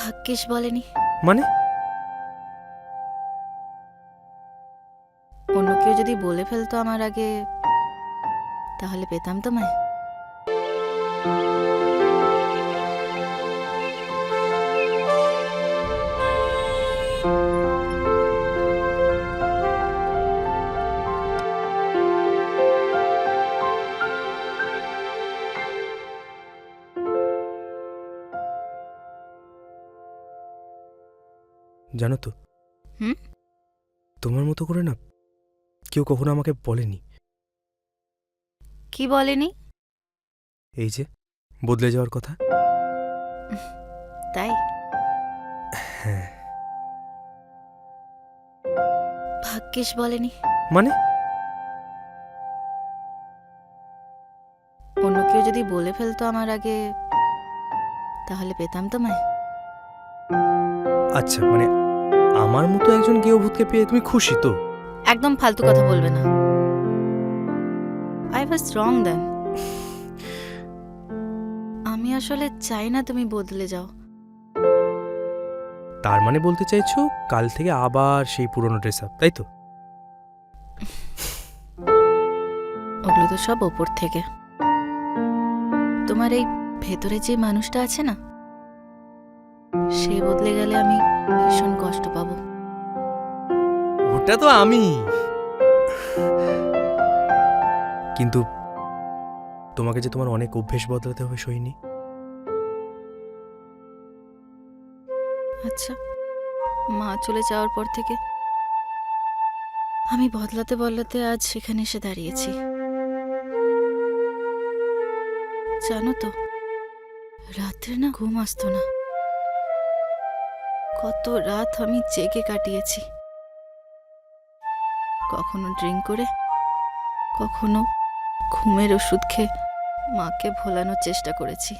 ভাগ্যিস বলেনি। মানে? অন্য কেউ যদি বলে ফেলতো আমার আগে তাহলে পেতাম তো জানো তো? হুম? তোমার মতো করে না কেউ কখনো আমাকে বলেনি। কি বলেনি? এই যে বদলে যাওয়ার কথা। তাই? হ্যাঁ। ভাগ্যিস বলেনি। মানে? অন্য কেউ যদি বলে ফেলতো আমার আগে তাহলে পেতাম তো মায় আচ্ছা মানে আমার মতো একজন গৃহভূতকে পেয়ে তুমি খুশি তো? একদম ফালতু কথা বলবে না। আই ওয়াজ রং দেন আমি আসলে চাই না তুমি বদলে যাও। তার মানে বলতে চাইছো কাল থেকে আবার সেই পুরনো ড্রেস আপ তাই তো? ওগুলো তো সব ওপর থেকে। তোমার এই ভেতরে যে মানুষটা আছে না সে বদলে গেলে আমি ভীষণ কষ্ট পাবো। ওটা তো আমি। কিন্তু তোমাকে যে তোমার অনেক অভ্যেস বদলাতে হবে সইনি আচ্ছা মা চলে যাওয়ার পর থেকে আমি বদলাতে বদলাতে আজ সেখানে এসে দাঁড়িয়েছি। জানো তো রাত্রে না ঘুম আসতো না। কত রাত আমি জেগে কাটিয়েছি। কখনো ড্রিঙ্ক করে, কখনো ঘুমের ওষুধ খেয়ে মাকে ভোলানোর চেষ্টা করেছি।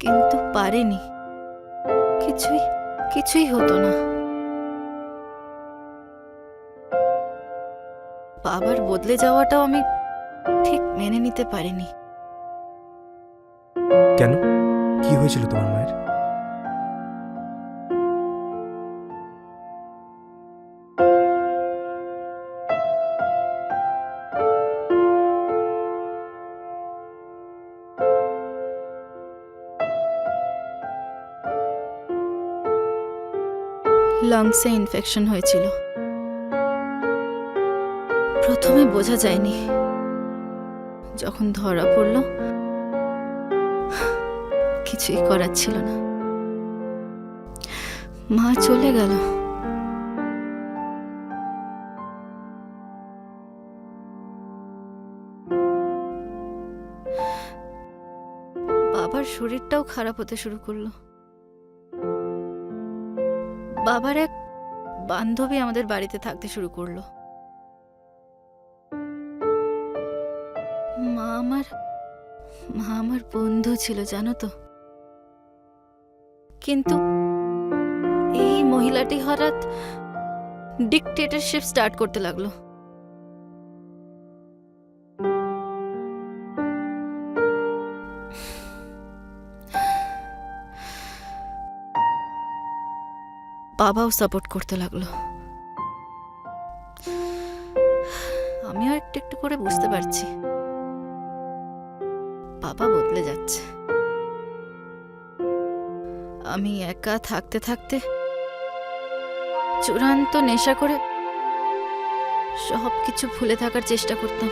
কিন্তু পারিনি। কিছুই কিছুই হতো না। বাবার বদলে যাওয়াটাও আমি ঠিক মেনে নিতে পারিনি। কেন? কি হয়েছিল তোমার মায়ের? লাংসে ইনফেকশন হয়েছিল। প্রথমে বোঝা যায়নি। যখন ধরা পড়ল, কিছুই করার ছিল না। মা চলে গেল। বাবার শরীরটাও খারাপ হতে শুরু করল। বাবার এক বান্ধবী আমাদের বাড়িতে থাকতে শুরু করল। মা আমার মা আমার বন্ধু ছিল, জানো তো। কিন্তু এই মহিলাটি হঠাৎ ডিকটেটরশিপ স্টার্ট করতে লাগল। বাবাও সাপোর্ট করতে লাগল। আমিও একটু একটু করে বুঝতে পারছি। বাবা বদলে যাচ্ছে। আমি একা থাকতে থাকতে চূড়ান্ত নেশা করে সব কিছু ভুলে থাকার চেষ্টা করতাম।